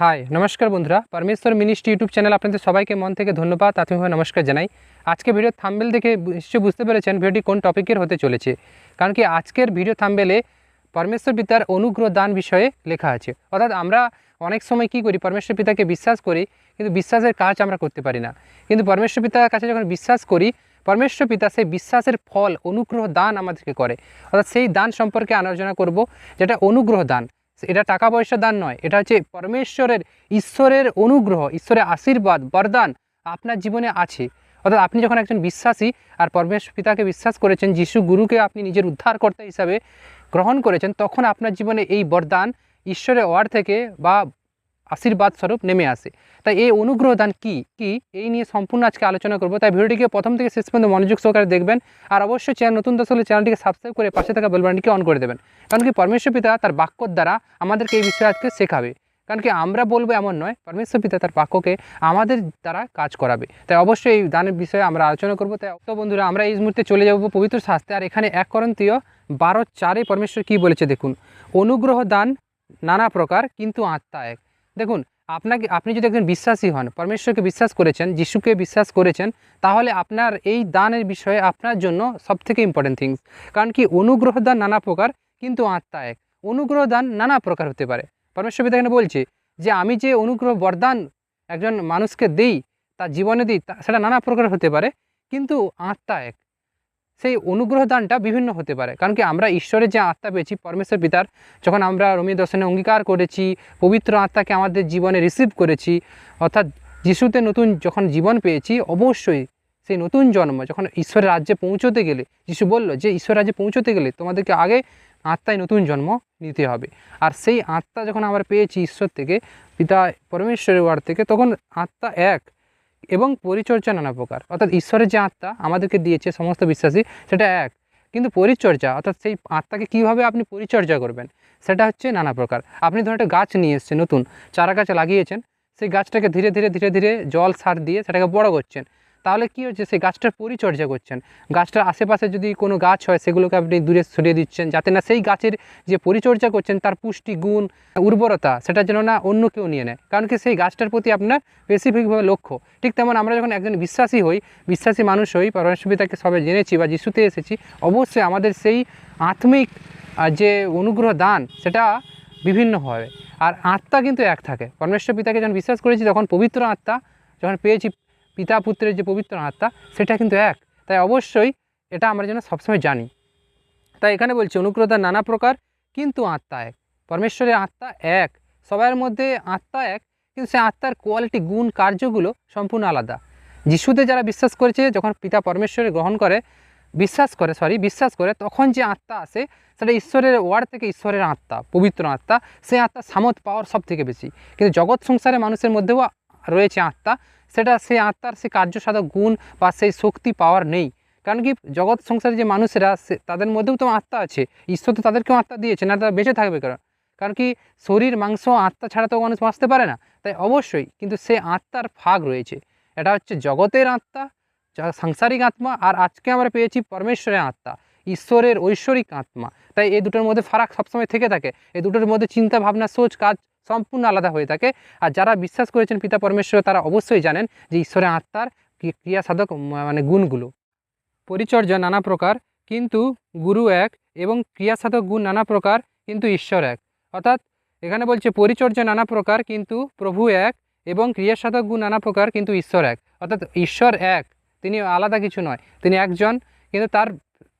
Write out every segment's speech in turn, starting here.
High, নমস্কার বন্ধুরা। পরমেশ্বর মিনিস্ট্রি ইউটিউব চ্যানেল আপনাদের সবাইকে মন থেকে ধন্যবাদ আত্মীয়ভাবে নমস্কার জানাই। আজকে ভিডিও থাম্বেল দেখে নিশ্চয়ই বুঝতে পেরেছেন ভিডিওটি কোন টপিকের হতে চলেছে। কারণ কি আজকের ভিডিও থাম্বেলে পরমেশ্বর পিতার অনুগ্রহ দান বিষয়ে লেখা আছে। অর্থাৎ আমরা অনেক সময় কি করি, পরমেশ্বর পিতাকে বিশ্বাস করি, কিন্তু বিশ্বাসের কাজ আমরা করতে পারি না। কিন্তু পরমেশ্বর পিতার কাছে যখন বিশ্বাস করি, পরমেশ্বর পিতা সেই বিশ্বাসের ফল, অনুগ্রহ দান আমাদেরকে করে। অর্থাৎ সেই দান সম্পর্কে আলোচনা করব, যেটা অনুগ্রহ দান। এটা টাকা পয়সা দান নয়, এটা হচ্ছে পরমেশ্বরের, ঈশ্বরের অনুগ্রহ, ঈশ্বরের আশীর্বাদ, বরদান আপনার জীবনে আছে। অর্থাৎ আপনি যখন একজন বিশ্বাসী আর পরমেশ্বর পিতাকে বিশ্বাস করেছেন, যিশু গুরুকে আপনি নিজের উদ্ধারকর্তা হিসাবে গ্রহণ করেছেন, তখন আপনার জীবনে এই বরদান, ঈশ্বরের ওয়ার থেকে বা আশীর্বাদ স্বরূপ নেমে আসে। তাই এই অনুগ্রহ দান কী? কী? এই নিয়ে সম্পূর্ণ আজকে আলোচনা করব। তাই ভিডিওটিকে প্রথম থেকে শেষ পর্যন্ত মনোযোগ সহকারে দেখবেন আর অবশ্যই চ্যানেল নতুন দশ হলে চ্যানেলটিকে সাবস্ক্রাইব করে পাশে থাকা বেলবানটিকে অন করে দেবেন। কারণ কি পরমেশ্বর পিতা তার বাক্যর দ্বারা আমাদেরকে এই বিষয়ে আজকে শেখাবে। কারণ কি আমরা বলব এমন নয়, পরমেশ্বর পিতা তার বাক্যকে আমাদের দ্বারা কাজ করাবে। তাই অবশ্যই এই দানের বিষয়ে আমরা আলোচনা করব। তাই তো বন্ধুরা, আমরা এই মুহূর্তে চলে যাব পবিত্র শাস্ত্রে। আর এখানে এক করন্তীয় বারো চারে পরমেশ্বর কি বলেছে দেখুন অনুগ্রহ দান নানা প্রকার, কিন্তু আত্মা এক। দেখুন, আপনাকে, আপনি যদি একজন বিশ্বাসী হন, পরমেশ্বরকে বিশ্বাস করেছেন, যিশুকে বিশ্বাস করেছেন, তাহলে আপনার এই দানের বিষয়ে আপনার জন্য সবথেকে ইম্পর্টেন্ট থিংস কারণ কি অনুগ্রহ দান নানা প্রকার, কিন্তু আত্মা এক অনুগ্রহ দান নানা প্রকার হতে পারে। পরমেশ্বর পিতা এখানে বলছে যে, আমি যে অনুগ্রহ বরদান একজন মানুষকে দিই তার জীবনে দিই সেটা নানা প্রকার হতে পারে, কিন্তু আত্মা এক সেই অনুগ্রহ দানটা বিভিন্ন হতে পারে। কারণ কি আমরা ঈশ্বরের যে আত্মা পেয়েছি, পরমেশ্বর পিতার, যখন আমরা রমি দর্শনে অঙ্গীকার করেছি, পবিত্র আত্মাকে আমাদের জীবনে রিসিভ করেছি, অর্থাৎ যিশুতে নতুন যখন জীবন পেয়েছি, অবশ্যই সেই নতুন জন্ম, যখন ঈশ্বরের রাজ্যে পৌঁছতে গেলে, যিশু বলল যে ঈশ্বর রাজ্যে পৌঁছতে গেলে তোমাদেরকে আগে আত্মায় নতুন জন্ম নিতে হবে। আর সেই আত্মা যখন আমরা পেয়েছি ঈশ্বর থেকে, পিতা পরমেশ্বরের ওয়ার্ড থেকে, তখন আত্মা এক। এবং পরিচর্যা নানা প্রকার। অর্থাৎ ঈশ্বরের যে আত্মা আমাদেরকে দিয়েছে, সমস্ত বিশ্বাসী, সেটা এক। কিন্তু পরিচর্যা, অর্থাৎ সেই আত্মাকে কীভাবে আপনি পরিচর্যা করবেন, সেটা হচ্ছে নানা প্রকার। আপনি ধরুন একটা গাছ নিয়ে এসছেন, নতুন, চারা গাছ লাগিয়েছেন, সেই গাছটাকে ধীরে ধীরে ধীরে ধীরে জল সার দিয়ে সেটাকে বড় করছেন। তাহলে কী হচ্ছে? সেই গাছটার পরিচর্যা করছেন। গাছটার আশেপাশে যদি কোনো গাছ হয়, সেগুলোকে আপনি দূরে সরিয়ে দিচ্ছেন, যাতে না সেই গাছের যে পরিচর্যা করছেন, তার পুষ্টি, গুণ, উর্বরতা, সেটা যেন না অন্য কেউ নিয়ে নেয়। কারণ কি সেই গাছটার প্রতি আপনার স্পেসিফিকভাবে লক্ষ্য। ঠিক তেমন আমরা যখন একজন বিশ্বাসী হই, বিশ্বাসী মানুষ হই পরমেশ্বরতাকে সবে জেনেছি বা যিশুতে এসেছি, অবশ্যই আমাদের সেই আত্মিক যে অনুগ্রহ দান, সেটা বিভিন্ন হয়। আর আত্মা কিন্তু এক থাকে। পরমেশ্বর পিতাকে যখন বিশ্বাস করেছি, তখন পবিত্র আত্মা যখন পেয়েছি পিতা পুত্রের যে পবিত্র আত্মা, সেটা কিন্তু এক। তাই অবশ্যই এটা আমরা যেন সবসময় জানি। তাই এখানে বলছি অনুগ্রহ দান নানা প্রকার, কিন্তু আত্মা এক। পরমেশ্বরের আত্মা এক। সবার মধ্যে আত্মা এক, কিন্তু সেই আত্মার কোয়ালিটি গুণ, কার্যগুলো সম্পূর্ণ আলাদা। যিশুতে যারা বিশ্বাস করেছে, যখন পিতা পরমেশ্বরে গ্রহণ করে, বিশ্বাস করে সরি বিশ্বাস করে, তখন যে আত্মা আসে, সেটা ঈশ্বরের ওয়ার্ড থেকে ঈশ্বরের আত্মা, পবিত্র আত্মা। সেই আত্মার সামত পাওয়ার সব থেকে বেশি। কিন্তু জগৎ সংসারে মানুষের মধ্যেও রয়েছে আত্মা। সেটা সেই আত্মার সেই কার্যসাধক গুণ বা সেই শক্তি পাওয়ার নেই। কারণ কি জগৎ সংসারে যে মানুষেরা তাদের মধ্যেও তো আত্মা আছে। ঈশ্বর তো তাদেরকেও আত্মা দিয়েছে, না তারা বেঁচে থাকবে কারণ। কারণ কি শরীর, মাংস, আত্মা ছাড়া তো মানুষ বাঁচতে পারে না। তাই অবশ্যই কিন্তু সে আত্মার ভাগ রয়েছে। এটা হচ্ছে জগতের আত্মা সাংসারিক আত্মা, আর আজকে আমরা পেয়েছি পরমেশ্বরের আত্মা, ঈশ্বরের ঐশ্বরিক আত্মা। তাই এই দুটোর মধ্যে ফারাক সবসময় থেকে থাকে। এই দুটোর মধ্যে চিন্তা, ভাবনা, সোচ, কাজ সম্পূর্ণ আলাদা হয়ে থাকে। আর যারা বিশ্বাস করেছেন পিতা পরমেশ্বর তারা অবশ্যই জানেন যে ঈশ্বরের আত্মার ক্রি- ক্রিয়াসাধক উম, মানে গুণগুলো। পরিচর্যা নানা প্রকার কিন্তু গুরু এক এবং ক্রিয়াসাধক গুণ নানা প্রকার কিন্তু ঈশ্বর এক। অর্থাৎ এখানে বলছে পরিচর্যা নানা প্রকার কিন্তু প্রভু এক এবং ক্রিয়াসাধক গুণ নানা প্রকার কিন্তু ঈশ্বর এক। অর্থাৎ ঈশ্বর এক তিনি আলাদা কিছু নয়। তিনি একজন কিন্তু তার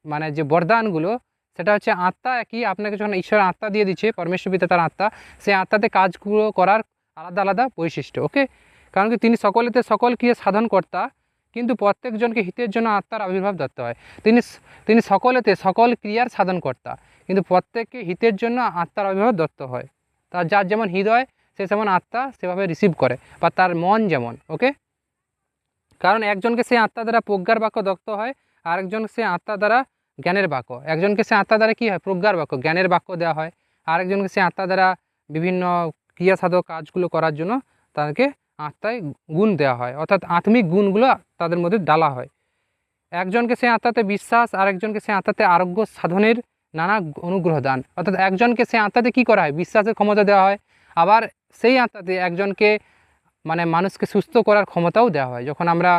মানে যে বরদানগুলো সেটা হচ্ছে আত্মা একই আপনাকে যখন ঈশ্বর আত্মা দিয়ে দিচ্ছে, পরমেশ্বর পিতা তার আত্মা, সেই আত্মাতে কাজগুলো করার আলাদা আলাদা বৈশিষ্ট্য ওকে কারণ কি তিনি সকলেতে সকল ক্রিয়া সাধন কর্তা, কিন্তু প্রত্যেকজনকে হিতের জন্য আত্মার আবির্ভাব ধরতে হয়। তিনি তিনি সকলেতে সকল ক্রিয়ার সাধন কর্তা, কিন্তু প্রত্যেককে হিতের জন্য আত্মার আবির্ভাব দত্ত হয়। তার যার যেমন হৃদয়, সে যেমন আত্মা, সেভাবে রিসিভ করে, বা তার মন যেমন ওকে কারণ একজনকে সেই আত্মা দ্বারা প্রজ্ঞার বাক্য দত্ত হয় আরেকজন সে আত্মা দ্বারা জ্ঞানের বাক্য। একজনকে সে আত্মা দ্বারা কী হয়? প্রজ্ঞার বাক্য। জ্ঞানের বাক্য দেওয়া হয়। আরেকজনকে সে আত্মা দ্বারা বিভিন্ন ক্রিয়াসাধক কাজগুলো করার জন্য তাদেরকে আত্মায় গুণ দেওয়া হয়। অর্থাৎ আত্মিক গুণগুলো তাদের মধ্যে ডালা হয়। একজনকে সে আত্মাতে বিশ্বাস, আরেকজনকে সে আত্মাতে আরোগ্য সাধনের নানা অনুগ্রহ দান। অর্থাৎ একজনকে সে আত্মাতে কী করা হয়? বিশ্বাসের ক্ষমতা দেওয়া হয়। আবার সেই আত্মাতে একজনকে মানে মানুষকে সুস্থ করার ক্ষমতাও দেওয়া হয়। যখন আমরা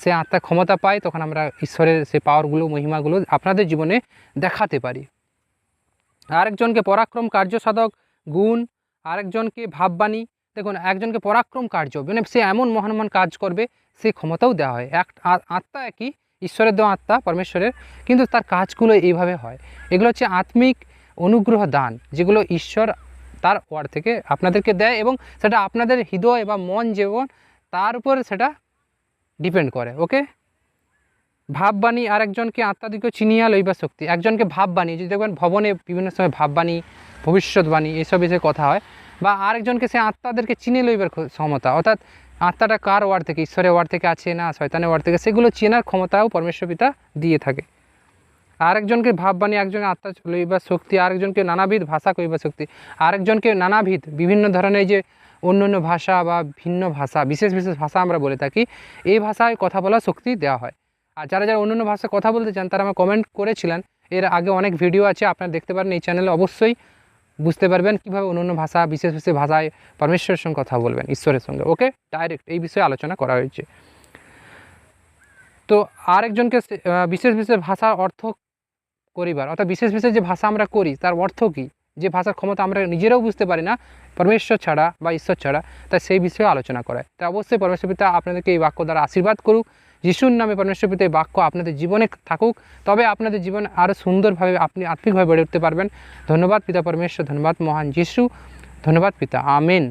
সে আত্মার ক্ষমতা পায়, তখন আমরা ঈশ্বরের সেই পাওয়ারগুলো মহিমাগুলো আপনাদের জীবনে দেখাতে পারি। আরেকজনকে পরাক্রম কার্যসাধক গুণ, আরেকজনকে ভাববাণী, দেখুন, একজনকে পরাক্রম কার্য মানে সে এমন মহান মহান কাজ করবে, সে ক্ষমতাও দেওয়া হয়। এক, আত্মা একই, ঈশ্বরের দেওয়া আত্মা, পরমেশ্বরের, কিন্তু তার কাজগুলো এইভাবে হয়। এগুলো হচ্ছে আত্মিক অনুগ্রহ দান, যেগুলো ঈশ্বর তার ওয়ার্ড থেকে আপনাদেরকে দেয় এবং সেটা আপনাদের হৃদয় বা মন যেমন, তার উপর সেটা ডিপেন্ড করে, ওকে? ভাববাণী আর একজনকে আত্মাদিকে চিনিয়া লইবা শক্তি। একজনকে ভাববাণী, যদি দেখবেন ভবনে বিভিন্ন সময় ভাববাণী, ভবিষ্যৎবাণী এসব বিষয়ে কথা হয়, বা আরেকজনকে সে আত্মাদেরকে চিনে লইবার ক্ষমতা অর্থাৎ আত্মাটা কার ওয়ার্ড থেকে, ঈশ্বরের ওয়ার্ড থেকে আছে না শয়তানের ওয়ার্ড থেকে, সেগুলো চেনার ক্ষমতাও পরমেশ্বর পিতা দিয়ে থাকে। আরেকজনকে ভাববাণী, একজনের আত্মা লইবার শক্তি, আরেকজনকে নানাবিধ ভাষা কইবার শক্তি, আরেকজনকে নানাবিধ বিভিন্ন ধরনের যে অন্য অন্য ভাষা বা ভিন্ন ভাষা, বিশেষ বিশেষ ভাষা আমরা বলে থাকি, এই ভাষায় কথা বলার শক্তি দেওয়া হয়। আর যারা যারা অন্য অন্য ভাষায় কথা বলতে চান, তারা আমার কমেন্ট করেছিলেন। এর আগে অনেক ভিডিও আছে, আপনারা দেখতে পারেন এই চ্যানেলে অবশ্যই বুঝতে পারবেন কীভাবে অন্য অন্য ভাষা, বিশেষ বিশেষ ভাষায় পরমেশ্বরের সঙ্গে কথা বলবেন, ঈশ্বরের সঙ্গে। ওকে ডাইরেক্ট এই বিষয়ে আলোচনা করা হয়েছে। তো আরেকজনকে বিশেষ বিশেষ ভাষার অর্থ করিবার অর্থাৎ বিশেষ বিশেষ যে ভাষা আমরা করি, তার অর্থ কী? যে ভাষার ক্ষমতা আমরা নিজেরাও বুঝতে পারি না, পরমেশ্বর ছাড়া বা ঈশ্বর ছাড়া, তাই সেই বিষয়ে আলোচনা করে। তাই অবশ্যই পরমেশ্বর পিতা আপনাদেরকে এই বাক্য দ্বারা আশীর্বাদ করুক। যিশুর নামে পরমেশ্বর পিতা এই বাক্য আপনাদের জীবনে থাকুক। তবে আপনাদের জীবন আরও সুন্দরভাবে আপনি আত্মিকভাবে বেড়ে উঠতে পারবেন। ধন্যবাদ পিতা পরমেশ্বর, ধন্যবাদ মহান যিশু। ধন্যবাদ পিতা, আমেন।